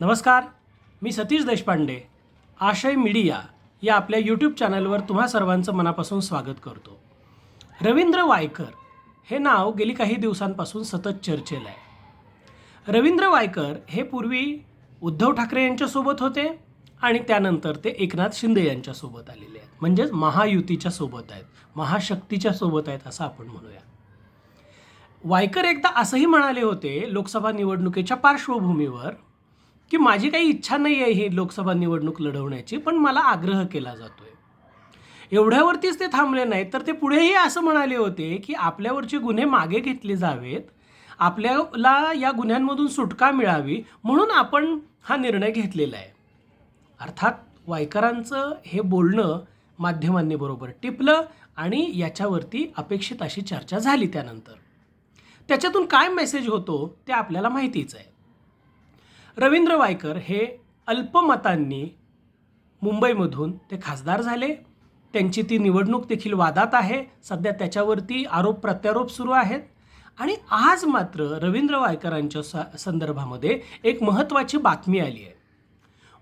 नमस्कार मी सतीश देशपांडे आशय मीडिया या आपल्या यूट्यूब चॅनलवर तुम्हा सर्वांचं मनापासून स्वागत करतो. रवींद्र वायकर हे नाव गेली काही दिवसांपासून सतत चर्चेला आहे. रवींद्र वायकर हे पूर्वी उद्धव ठाकरे यांच्यासोबत होते आणि त्यानंतर ते एकनाथ शिंदे यांच्यासोबत आलेले आहेत. म्हणजेच महायुतीच्या सोबत आहेत महाशक्तीच्या सोबत आहेत असं आपण म्हणूया. वायकर एकदा असंही म्हणाले होते लोकसभा निवडणुकीच्या पार्श्वभूमीवर की माझी काही इच्छा नाही आहे ही लोकसभा निवडणूक लढवण्याची पण मला आग्रह केला जातोय. एवढ्यावरतीच ते थांबले नाहीत तर ते पुढेही असं म्हणाले होते की आपल्यावरचे गुन्हे मागे घेतले जावेत आपल्याला या गुन्ह्यांमधून सुटका मिळावी म्हणून आपण हा निर्णय घेतलेला आहे. अर्थात वायकरांचं हे बोलणं माध्यमांनी बरोबर टिपलं आणि याच्यावरती अपेक्षित अशी चर्चा झाली त्यानंतर. त्याच्यातून काय मेसेज होतो ते आपल्याला माहितीच आहे. रवींद्र वायकर हे अल्पमतांनी मुंबईमधून ते खासदार झाले. त्यांची ती निवडणूक देखील वादात आहे. सध्या त्याच्यावरती आरोप प्रत्यारोप सुरू आहेत. आणि आज मात्र रवींद्र वायकरांच्या स संदर्भामध्ये एक महत्त्वाची बातमी आली आहे.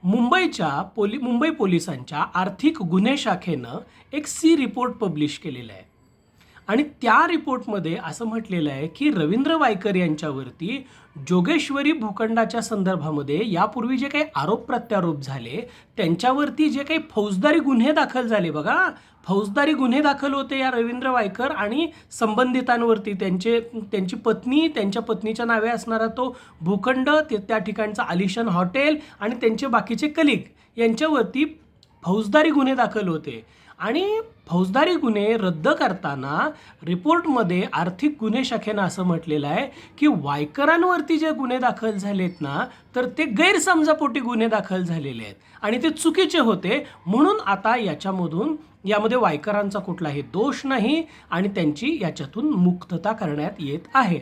मुंबईच्या पोली मुंबई पोलिसांच्या आर्थिक गुन्हे शाखेनं एक सी रिपोर्ट पब्लिश केलेला आहे. आणि त्या रिपोर्टमध्ये असं म्हटलेलं आहे की रवींद्र वायकर यांच्यावरती जोगेश्वरी भूखंडाच्या संदर्भामध्ये यापूर्वी जे काही आरोप प्रत्यारोप झाले त्यांच्यावरती जे काही फौजदारी गुन्हे दाखल झाले बघा. फौजदारी गुन्हे दाखल होते या रवींद्र वायकर आणि संबंधितांवरती त्यांचे त्यांची पत्नी त्यांच्या पत्नीच्या नावे असणारा तो भूखंड ते त्या ठिकाणचं आलिशान हॉटेल आणि त्यांचे बाकीचे कलिग यांच्यावरती फौजदारी गुन्हे दाखल होते. आणि फौजदारी गुन्हे रद्द करताना रिपोर्टमध्ये आर्थिक गुन्हे शाखेनं असं म्हटलेलं आहे की वायकरांवरती जे गुन्हे दाखल झालेत ना तर ते गैरसमजापोटी गुन्हे दाखल झालेले आहेत. आणि ते चुकीचे होते. म्हणून आता याच्यामधून यामध्ये वायकरांचा कुठलाही दोष नाही आणि त्यांची याच्यातून मुक्तता करण्यात येत आहे.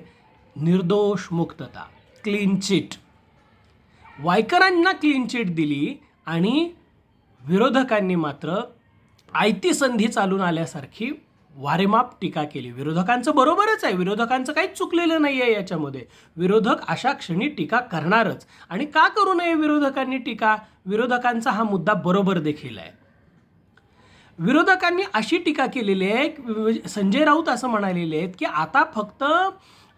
निर्दोष मुक्तता. Clean chit. वायकरांना क्लीन चिट दिली आणि विरोधकांनी मात्र आयती संधी चालून आल्यासारखी वारेमाप टीका केली. विरोधकांचं बरोबरच आहे. विरोधकांचं काहीच चुकलेलं नाही आहे याच्यामध्ये. विरोधक अशा क्षणी टीका करणारच. आणि का करू नये विरोधकांनी टीका? विरोधकांचा हा मुद्दा बरोबर देखील आहे. विरोधकांनी अशी टीका केलेली आहे म्हणजे संजय राऊत असं म्हणालेले आहेत की आता फक्त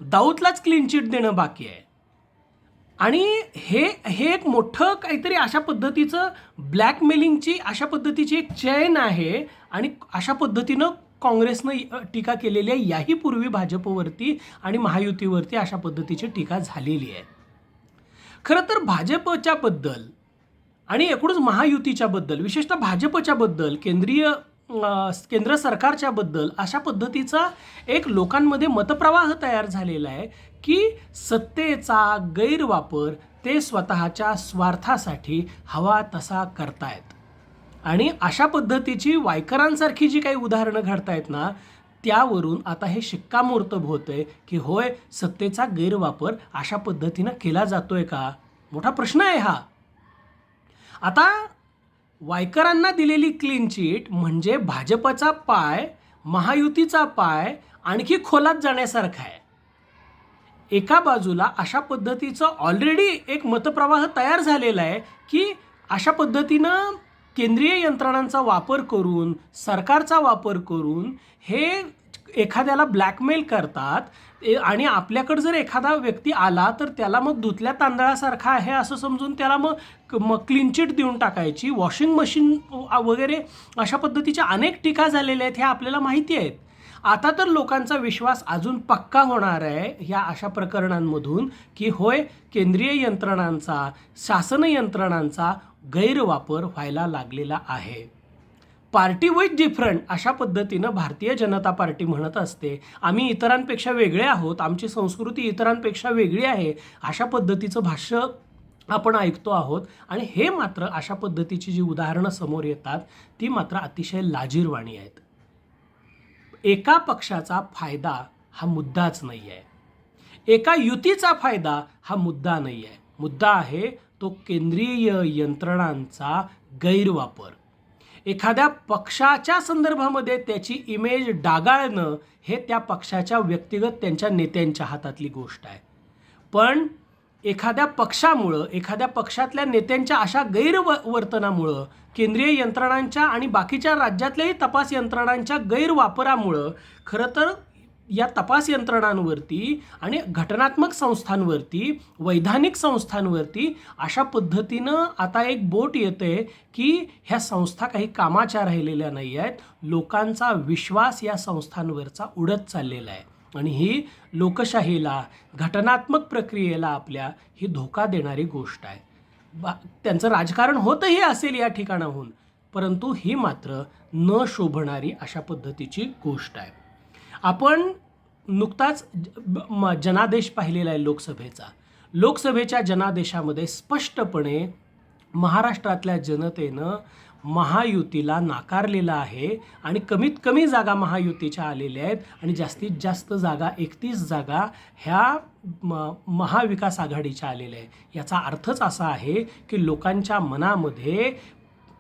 दाऊदलाच क्लीन चिट देणं बाकी आहे. आणि हे हे एक मोठं काहीतरी अशा पद्धतीचं ब्लॅकमेलिंगची अशा पद्धतीची एक चैन आहे आणि अशा पद्धतीनं काँग्रेसनं टीका केलेली आहे. याही पूर्वी भाजपवरती आणि महायुतीवरती अशा पद्धतीची टीका झालेली आहे. खरं तर भाजपच्याबद्दल आणि एकूणच महायुतीच्याबद्दल विशेषतः भाजपच्याबद्दल केंद्रीय केंद्र सरकारच्याबद्दल अशा पद्धतीचा एक लोकांमध्ये मतप्रवाह तयार झालेला आहे की सत्तेचा गैरवापर ते स्वतःच्या स्वार्थासाठी हवा तसा करतायत. आणि अशा पद्धतीची वायकरांसारखी जी काही उदाहरणं घडतायत ना त्यावरून आता हे शिक्कामोर्तब होत आहे की होय सत्तेचा गैरवापर अशा पद्धतीनं केला जातोय का? मोठा प्रश्न आहे हा. आता वायकरांना दिलेली क्लीन चिट म्हणजे भाजपचा पाय महायुतीचा पाय आणखी खोलात जाण्यासारखा आहे. एका बाजूला अशा पद्धतीचं ऑलरेडी एक मतप्रवाह तयार झालेला आहे की अशा पद्धतीनं केंद्रीय यंत्रणांचा वापर करून सरकारचा वापर करून हे एखाद्याला ब्लॅकमेल करतात आणि आपल्याकडं जर एखादा व्यक्ती आला तर त्याला मग धुतल्या तांदळासारखा आहे असं समजून त्याला मग मग क्लीन चिट देऊन टाकायची. वॉशिंग मशीन वगैरे अशा पद्धतीच्या अनेक टीका झालेल्या आहेत ह्या आपल्याला माहिती आहेत. आता तर लोकांचा विश्वास अजून पक्का होणार आहे ह्या अशा प्रकरणांमधून की होय केंद्रीय यंत्रणांचा शासन यंत्रणांचा गैरवापर व्हायला लागलेला आहे. पार्टी वाईज डिफरंट अशा पद्धतीनं भारतीय जनता पार्टी म्हणत असते. आम्ही इतरांपेक्षा वेगळे आहोत आमची संस्कृती इतरांपेक्षा वेगळी आहे अशा पद्धतीचं भाष्य आपण ऐकतो आहोत. आणि हे मात्र अशा पद्धतीची जी उदाहरणं समोर येतात ती मात्र अतिशय लाजीरवाणी आहेत. एका पक्षाचा फायदा हा मुद्दाच नाही आहे. एका युतीचा फायदा हा मुद्दा नाही आहे. मुद्दा आहे तो केंद्रीय यंत्रणांचा गैरवापर. एखाद्या पक्षाच्या संदर्भामध्ये त्याची इमेज डागाळणं हे त्या पक्षाच्या व्यक्तिगत त्यांच्या नेत्यांच्या हातातली गोष्ट आहे. पण एखाद्या पक्षामुळं एखाद्या पक्षातल्या नेत्यांच्या अशा गैरव वर्तनामुळं केंद्रीय यंत्रणांच्या आणि बाकीच्या राज्यातल्याही तपास यंत्रणांच्या गैरवापरामुळं खरं तर या तपास यंत्रणांवरती आणि घटनात्मक संस्थांवरती वैधानिक संस्थांवरती अशा पद्धतीनं आता एक बोट येते की ह्या संस्था काही कामाच्या राहिलेल्या नाही आहेत लोकांचा विश्वास या संस्थांवरचा उडत चाललेला आहे. आणि ही लोकशाहीला घटनात्मक प्रक्रियेला आपल्या ही धोका देणारी गोष्ट आहे. बा त्यांचं राजकारण होतही असेल या ठिकाणाहून परंतु ही मात्र न शोभणारी अशा पद्धतीची गोष्ट आहे. आपण नुकताच म- जनादेश पाहिलेला आहे लोकसभेचा. लोकसभेच्या जनादेशामध्ये स्पष्टपणे महाराष्ट्रातल्या जनतेनं महायुतीला नाकारलेलं आहे आणि कमीत कमी जागा महायुतीच्या आलेल्या आहेत आणि जास्तीत जास्त जागा एकतीस जागा ह्या म महाविकास आघाडीच्या आलेल्या आहे याचा अर्थच असा आहे की लोकांच्या मनामध्ये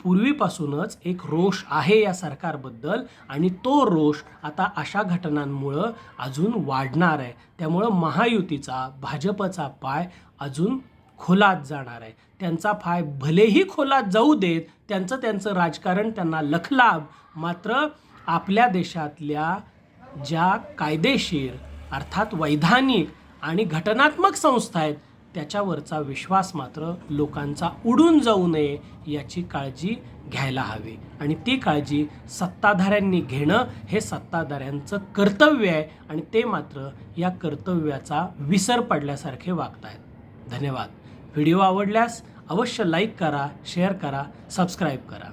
पूर्वीपासूनच एक रोष आहे या सरकारबद्दल आणि तो रोष आता अशा घटनांमुळं अजून वाढणार आहे. त्यामुळं महायुतीचा भाजपचा पाय अजून खोलात जाणार आहे. त्यांचा पाय भलेही खोलात जाऊ देत त्यांचं त्यांचं राजकारण त्यांना लखलाभ मात्र आपल्या देशातल्या ज्या कायदेशीर अर्थात वैधानिक आणि घटनात्मक संस्था आहेत त्याच्यावरचा विश्वास मात्र लोकांचा उडून जाऊ नये याची काळजी घ्यायला हवी. आणि ती काळजी सत्ताधाऱ्यांनी घेणं हे सत्ताधाऱ्यांचं कर्तव्य आहे आणि ते मात्र या कर्तव्याचा विसर पडल्यासारखे वागत आहेत धन्यवाद. व्हिडिओ आवडल्यास अवश्य लाईक करा शेअर करा सबस्क्राईब करा.